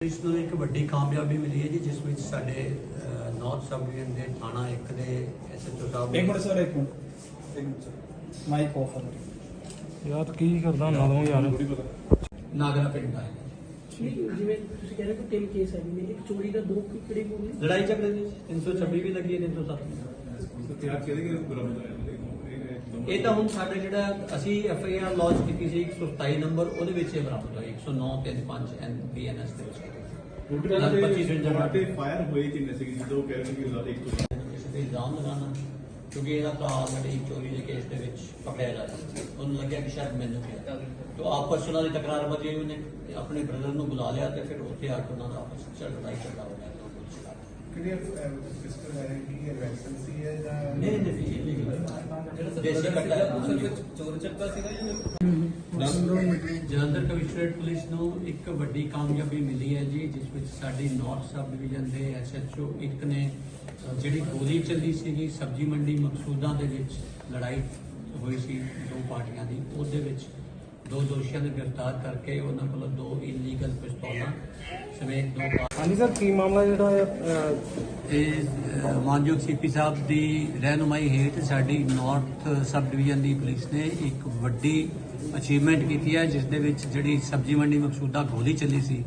ਇਸ ਨੂੰ ਇੱਕ ਵੱਡੀ ਕਾਮਯਾਬੀ ਮਿਲੀ ਹੈ ਜੀ ਜਿਸ ਵਿੱਚ ਸਾਡੇ ਨਾਰਥ ਸਬ ਡਿਵੀਜ਼ਨ ਦੇ ਥਾਣਾ 1 ਦੇ ਐਸਐਚਓ ਸਾਹਿਬ ਇੱਕ ਮਿੰਟ ਸਰ ਇੱਕ ਮਿੰਟ। ਇੱਕ ਮਿੰਟ ਸਰ। ਮਾਈਕ ਆਫ ਹੈ ਯਾਰ ਕੀ ਕਰਦਾ ਹੁੰਦਾ ਤੂੰ ਯਾਰ? ਨਾਗਰਾ ਪਿੰਡ ਦਾ ਹੈ ਜਿਵੇਂ ਤੁਸੀਂ ਕਹਿ ਰਹੇ ਹੋ ਕਿ ਤਿੰਨ ਕੇਸ ਨੇ ਇੱਕ ਚੋਰੀ ਦਾ ਦੋ ਕਿਹੜੇ ਨੇ ਲੜਾਈ ਝਗੜੇ ਦੀ 326 ਵੀ ਲੱਗੀ ਹੈ 307 ਤਿਆਰ ਕਿਹਦੇ ਕਿਹਦੇ ਬਰਾਮਦ ਹੋਇਆ? ਇਹ ਤਾਂ ਹੁਣ ਸਾਡੇ ਜਿਹੜਾ ਅਸੀਂ ਐਫ ਆਈ ਆਰ ਲਾਂਚ ਕੀਤੀ ਸੀ 127 ਨੰਬਰ ਉਹਦੇ ਵਿੱਚ ਇਹ ਬਰਾਮਦ ਹੋਇਆ 109 35 ਐਨ ਬੀਐਨਐਸ ਦੇ ਵਿੱਚ ਨਾਲ 25 ਸਿਲੰਡਰ ਟਮਾਟੇ ਫਾਇਰ ਹੋਏ ਕਿੰਨੇ ਸੀ ਜਦੋਂ ਕਹਿ ਰਹੇ ਕਿ ਉਹਦਾ ਇੱਕ ਤੋਂ ਕਿਸੇ ਤੇ ਇਲਜ਼ਾਮ ਲਗਾਉਣਾ ਕਿਉਂਕਿ ਇਹਦਾ ਭਰਾ ਆਲਰੇਡੀ ਚੋਰੀ ਦੇ ਕੇਸ ਦੇ ਵਿੱਚ ਪਕੜਿਆ ਜਾ ਰਿਹਾ ਉਹਨੂੰ ਲੱਗਿਆ ਕਿ ਸ਼ਾਇਦ ਮੈਨੂੰ ਕਿਹਾ। ਤੋ ਆਪਸ ਉਹਨਾਂ ਦੀ ਤਕਰਾਰ ਵਧੀ ਉਹਨੇ ਆਪਣੇ ਬ੍ਰਦਰ ਨੂੰ ਬੁਲਾ ਲਿਆ ਤੇ ਫਿਰ ਉੱਥੇ ਆ ਕੇ ਉਹਨਾਂ ਦਾ ਆਪਸ ਵਿੱਚ ਲੜਾਈ ਝਗੜਾ ਹੋ ਗਿਆ। ਤੇ। ਕਿਹੜੇ ਪਿਸਟਲ ਹੈ ਦੇਸੀ ਕੱਟਾ। ਚੋਰ ਚੱਕਾ ਸੀਗਾ ਜਲੰਧਰ ਕਮਿਸ਼ਨਰੇਟ ਪੁਲਿਸ ਨੂੰ ਇੱਕ ਵੱਡੀ ਕਾਮਯਾਬੀ ਮਿਲੀ ਹੈ ਜੀ ਜਿਸ ਵਿੱਚ ਸਾਡੀ ਨਾਰਥ ਸਬ ਡਿਵੀਜ਼ਨ ਦੇ ਐਸਐਚਓ ਇੱਕ ਨੇ ਜਿਹੜੀ ਗੋਲੀ ਚੱਲੀ ਸੀਗੀ ਸਬਜ਼ੀ ਮੰਡੀ ਮਕਸੂਦਾਂ ਦੇ ਵਿੱਚ ਲੜਾਈ ਹੋਈ ਸੀ ਦੋ ਪਾਰਟੀਆਂ ਦੀ ਉਹਦੇ ਵਿੱਚ ਦੋ ਦੋਸ਼ੀਆਂ ਨੂੰ ਗ੍ਰਿਫਤਾਰ ਕਰਕੇ ਉਹਨਾਂ ਕੋਲੋਂ ਦੋ ਇਲੀਗਲ ਪਿਸਤੌਲਾਂ ਸਮੇਤ ਦੋ ਹਾਂਜੀ ਸਰ ਕੀ ਮਾਮਲਾ ਜਿਹੜਾ ਹੈ ਇਹ ਅ, ਮਾਨਯੋਗ ਸੀਪੀ ਸਾਹਿਬ ਦੀ ਰਹਿਨੁਮਾਈ ਹੇਠ ਸਾਡੀ ਨਾਰਥ ਸਬ ਡਿਵੀਜ਼ਨ ਦੀ ਪੁਲਿਸ ਨੇ ਇੱਕ ਵੱਡੀ ਅਚੀਵਮੈਂਟ ਕੀਤੀ ਹੈ ਜਿਸ ਦੇ ਵਿੱਚ ਜਿਹੜੀ ਸਬਜ਼ੀ ਮੰਡੀ ਮਕਸੂਦਾ ਗੋਲੀ ਚੱਲੀ ਸੀ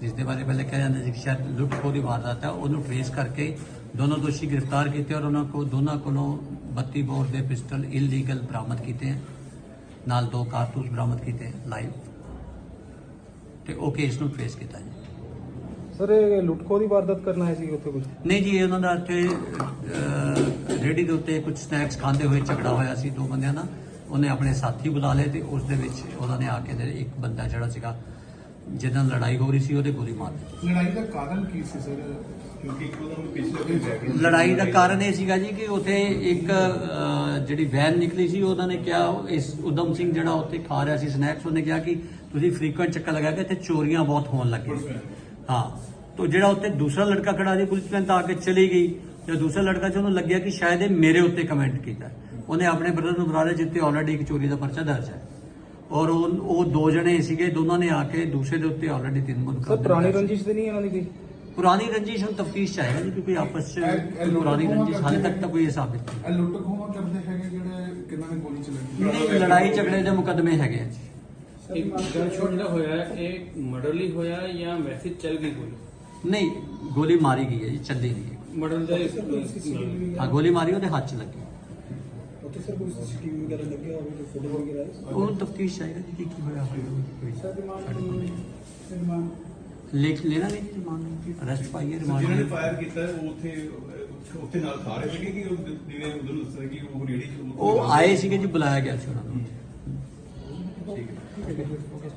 ਜਿਸ ਦੇ ਬਾਰੇ ਪਹਿਲੇ ਕਿਹਾ ਜਾਂਦਾ ਸੀ ਕਿ ਸ਼ਾਇਦ ਲੁੱਟ ਖੋਹ ਦੀ ਵਾਰਦਾਤ ਹੈ ਉਹਨੂੰ ਟ੍ਰੇਸ ਕਰਕੇ ਦੋਨੋਂ ਦੋਸ਼ੀ ਗ੍ਰਿਫਤਾਰ ਕੀਤੇ ਔਰ ਉਹਨਾਂ ਕੋਲ ਦੋਨਾਂ ਕੋਲੋਂ 32 ਬੋਰ ਦੇ ਪਿਸਟਲ ਇਲੀਗਲ ਬਰਾਮਦ ਕੀਤੇ ਹਨ ਨਾਲ ਦੋ ਕਾਰਤੂਸ ਬਰਾਮਦ ਕੀਤੇ ਲਾਈਵ ਤੇ ਉਹ ਕੇਸ ਨੂੰ ਟ੍ਰੇਸ ਕੀਤਾ ਜੀ। ਸਰ ਇਹ ਲੁੱਟਖੋ ਦੀ ਵਾਰਦਾਤ ਕਰਨ ਆਏ ਸੀ ਉੱਥੇ ਕੁਝ ਨਹੀਂ ਜੀ ਇਹ ਉਹਨਾਂ ਦਾ ਇੱਥੇ ਰੇਡੀ ਦੇ ਉੱਤੇ ਕੁਝ ਸਨੈਕਸ ਖਾਂਦੇ ਹੋਏ ਝਗੜਾ ਹੋਇਆ ਸੀ ਦੋ ਬੰਦਿਆਂ ਦਾ ਉਹਨੇ ਆਪਣੇ ਸਾਥੀ ਬੁਲਾ ਲਏ ਤੇ ਉਸ ਦੇ ਵਿੱਚ ਉਹਨਾਂ ਨੇ ਆ ਕੇ ਤੇ ਇੱਕ ਬੰਦਾ ਜਿਹੜਾ ਸੀਗਾ ਜਿਹਦੇ ਨਾਲ ਲੜਾਈ ਹੋ ਰਹੀ ਸੀ ਉਹਦੇ ਗੋਲੀ ਮਾਰ ਦਿੱਤੀ। ਲੜਾਈ ਦਾ ਕਾਰਨ ਕੀ ਸੀ ਸਰ? ਕਿਉਂਕਿ ਇੱਕ ਉਹਦਾ ਪਿਛਲੇ ਕੋਈ ਬੈਕਗ੍ਰਾਉਂਡ ਲੜਾਈ ਦਾ ਕਾਰਨ ਇਹ ਸੀਗਾ ਜੀ ਕਿ ਉੱਥੇ ਇੱਕ ਅਹ, ਜਿਹੜੀ ਵੈਨ ਨਿਕਲੀ ਸੀ ਉਹਨਾਂ ਨੇ ਕਿਹਾ ਇਸ ਉਦਮ ਸਿੰਘ ਜਿਹੜਾ ਉੱਥੇ ਖਾ ਰਿਹਾ ਸੀ ਸਨੈਕਸ ਉਹਨੇ ਕਿਹਾ ਕਿ ਤੁਸੀਂ ਫ੍ਰੀਕੁਐਂਟ ਚੱਕਰ ਲਗਾ ਕੇ ਇੱਥੇ ਚੋਰੀਆਂ ਬਹੁਤ ਹੋਣ ਲੱਗੀਆਂ। ਹਾਂ। ਤੋਂ ਜਿਹੜਾ ਉੱਥੇ ਦੂਸਰਾ ਲੜਕਾ ਖੜਾ ਸੀ ਪੁਲਿਸਮੈਨ ਤਾਂ ਆ ਕੇ ਚਲੀ ਗਈ। ਜਦ ਦੂਸਰਾ ਲੜਕਾ ਸੀ ਉਹਨੂੰ ਲੱਗਿਆ ਕਿ ਸ਼ਾਇਦ ਇਹ ਮੇਰੇ ਉੱਤੇ ਕਮੈਂਟ ਕੀਤਾ। ਉਹਨੇ ਆਪਣੇ ਬ੍ਰਦਰ ਨੂੰ ਬੁਲਾ ਲਿਆ ਜਿੱਤੇ ਆਲਰੇਡੀ ਇੱਕ ਚੋਰੀ ਦਾ ਪਰਚਾ ਦਰਜ ਹੈ। ਔਰ ਉਹ ਉਹ ਦੋ ਜਣੇ ਸੀਗੇ ਦੋਨਾਂ ਨੇ ਆ ਕੇ ਦੂਸਰੇ ਦੇ ਉੱਤੇ ਆਲਰੇਡੀ ਤਿੰਨ ਸਰ ਮੁਕੱਦਮੇ ਪੁਰਾਣੀ ਦਰਜ। ਰੰਜਿਸ਼ ਤੇ ਨਹੀਂ ਇਹਨਾਂ ਦੀ ਕੋਈ? ਪੁਰਾਣੀ ਰੰਜਿਸ਼ ਹੁਣ ਤਫਤੀਸ਼ ਚ ਆਏਗਾ ਜੀ ਕਿਉਂਕਿ ਆਪਸ ਚ ਪੁਰਾਣੀ ਰੰਜਿਸ਼ ਹਾਲੇ ਤੱਕ ਤਾਂ ਕੋਈ ਸਾਬਿਤ ਇਹ ਲੁੱਟ ਖੋਹਾਂ ਕਰਦੇ ਹੈਗੇ ਜਿਹੜੇ ਕਿੰਨਾਂ ਨੇ ਗੋਲੀ ਚਲਾਈ? ਨਹੀਂ ਨਹੀਂ ਲੜਾਈ ਝਗੜੇ ਦੇ ਮੁਕੱਦਮੇ ਹੈਗੇ ਆ ਜੀ। ਇੱਕ ਗਨ ਸ਼ਾਟ ਜਿਹੜਾ ਹੋਇਆ ਹੈ, ਇਹ ਮਰਡਰ ਲਈ ਹੋਇਆ ਹੈ ਜਾਂ ਹੀ ਚੱਲ ਗਈ ਗੋਲੀ? ਨਹੀਂ ਗੋਲੀ ਮਾਰੀ ਗਈ ਹੈ ਜੀ ਚੱਲੀ ਨਹੀਂ ਹੈ। ਮਰਡਰ ਦਾ ਹਾਂ ਗੋਲੀ ਮਾਰੀ ਉਹਦੇ ਹੱਥ 'ਚ ਲੱਗੀ। ਉੱਥੇ ਸਰ ਕੋਈ ਸੀਸੀਟੀਵੀ ਵਗੈਰਾ ਲੱਗਿਆ ਹੋਵੇ ਕੋਈ ਫੋਟੋ ਵਗੈਰਾ ਹੈ ਉਹ ਤਫਤੀਸ਼ ਚਾਹੀਦਾ ਜੀ ਕਿ ਕੀ ਹੋਇਆ ਹੋਇਆ ਰਿਮਾਂਡ ਲਿਖ ਲੈਣਾ ਨਹੀਂ ਜੀ ਰਿਮਾਂਡ ਅਰੈਸਟ ਪਾਈਏ ਜਿਨ੍ਹਾਂ ਨੇ ਰਿਮਾਂਡ ਫਾਇਰ ਕੀਤਾ ਉਹ ਉੱਥੇ ਅਹ, ਉੱਥੇ ਨਾਲ ਖਾ ਰਹੇ ਸੀਗੇ ਕਿ ਉਹ ਜਿਵੇਂ ਉਦੋਂ ਦੱਸਿਆ ਕਿ ਉਹ ਰੇੜੀ ਉਹ ਆਏ ਸੀਗੇ ਜੀ ਬੁਲਾਇਆ ਗਿਆ ਸੀ ਉਹਨਾਂ ਨੂੰ। okay